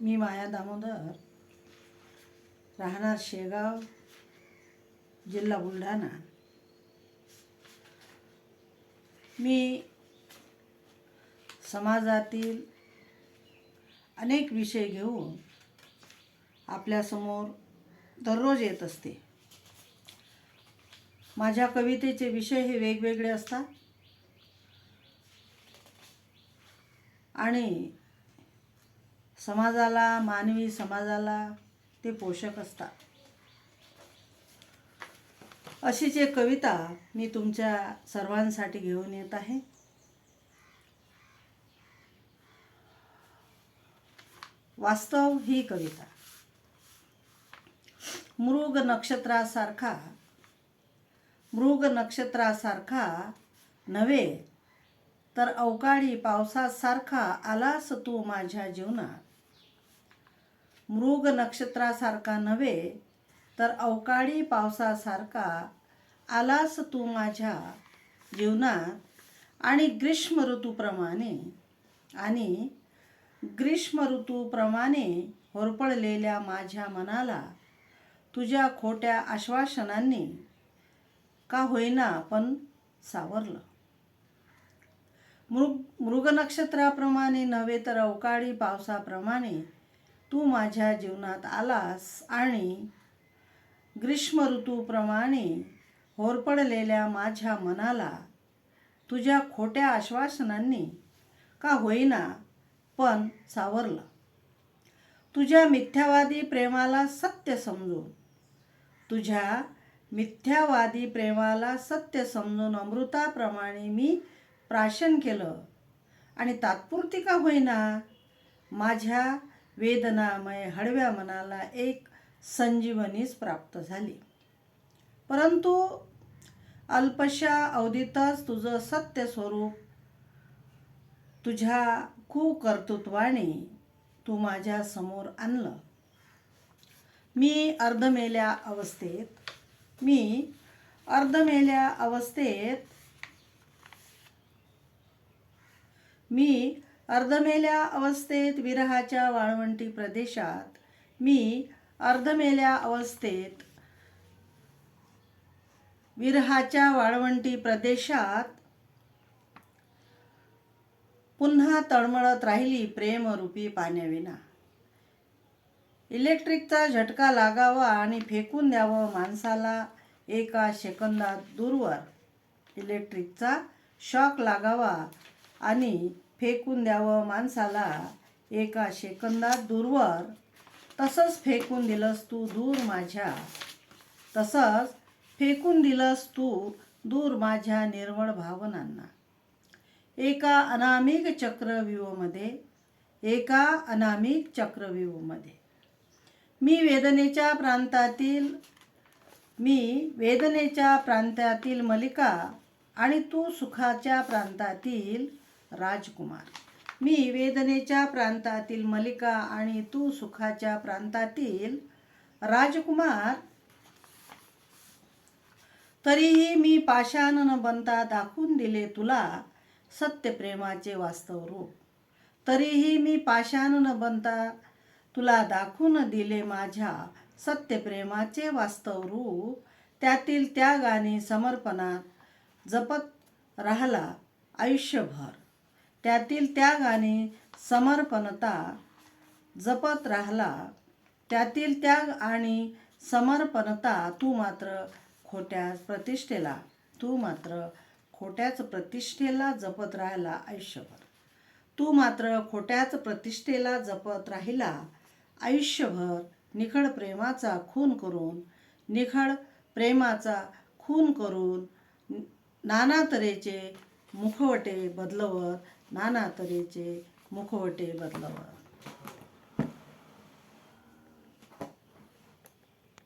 मी माया दामोदर राहणार शेगाव जिल्हा बुलढाणा. मी समाजातील अनेक विषय घेऊन आपल्यासमोर दररोज येत असते. माझ्या कवितेचे विषय हे वेगवेगळे असतात. आणि समाजाला मानवी समाजाला ते पोषक असतात. अशीच एक कविता मी तुमच्या सर्वांसाठी घेऊन येत आहे. वास्तव ही कविता. मृग नक्षत्रासारखा मृग नक्षत्रासारखा नव्हे तर अवकाळी पावसासारखा आलास तू माझ्या जीवनात. मृग नक्षत्रासारखा नव्हे तर अवकाळी पावसासारखा आलास तू माझ्या जीवनात आणि ग्रीष्म ऋतूप्रमाणे आणि ग्रीष्म ऋतूप्रमाणे होरपळलेल्या माझ्या मनाला तुझ्या खोट्या आश्वासनांनी का होईना पण सावरलं? मृग मृग नक्षत्राप्रमाणे नव्हे तर अवकाळी पावसाप्रमाणे तू माझ्या जीवनात आलास आणि ग्रीष्म ऋतूप्रमाणे होरपडलेल्या माझ्या मनाला तुझ्या खोट्या आश्वासनांनी का होईना पण सावरलं. तुझ्या मिथ्यावादी प्रेमाला सत्य समजून तुझ्या मिथ्यावादी प्रेमाला सत्य समजून अमृताप्रमाणे मी प्राशन केलं आणि तात्पुरती का होईना माझ्या वेदनामय हडव्या मनाला एक संजीवनीच प्राप्त झाली. परंतु अल्पशा अवधीतच तुझं सत्य स्वरूप तुझ्या कुकर्तृत्वाने तू माझ्यासमोर आणलं. मी अर्धमेल्या अवस्थेत मी अर्धमेल्या अवस्थेत मी अर्धमेल्या अवस्थेत विरहाच्या वाळवंटी प्रदेशात. मी अर्धमेल्या अवस्थेत विरहाच्या वाळवंटी प्रदेशात पुन्हा तळमळत राहिली प्रेमरूपी पाण्याविना. इलेक्ट्रिकचा झटका लागावा आणि फेकून द्यावं माणसाला एका सेकंदात दूरवर. इलेक्ट्रिकचा शॉक लागावा आणि फेकून द्यावं माणसाला. एका सेकंदात दूरवर तसंच फेकून दिलंस तू दूर माझ्या. तसंच फेकून दिलंस तू दूर माझ्या निर्मळ भावनांना. एका अनामिक चक्रव्यूहमध्ये एका अनामिक चक्रव्यूहमध्ये. मी वेदनेच्या प्रांतातील मी वेदनेच्या प्रांतातील मलिका आणि तू सुखाच्या प्रांतातील राजकुमार. मी वेदनेच्या प्रांतातील मलिका आणि तू सुखाच्या प्रांतातील राजकुमार. तरीही मी पाषाण न बनता दाखवून दिले तुला सत्यप्रेमाचे वास्तव रूप. तरीही मी पाषाण न बनता तुला दाखवून दिले माझ्या सत्यप्रेमाचे वास्तव रूप. त्यातील त्याग आणि समर्पणात जपत राहिला आयुष्यभर. त्यातील त्याग आणि समर्पणता जपत राहिला. त्यातील त्याग आणि समर्पणता तू मात्र खोट्या प्रतिष्ठेला. तू मात्र खोट्याच प्रतिष्ठेला जपत राहिला आयुष्यभर. तू मात्र खोट्याच प्रतिष्ठेला जपत राहिला आयुष्यभर. निखळ प्रेमाचा खून करून निखळ प्रेमाचा खून करून नाना तऱ्हेचे मुखवटे बदलवत नाना तऱ्हेचे मुखवटे बदलावा.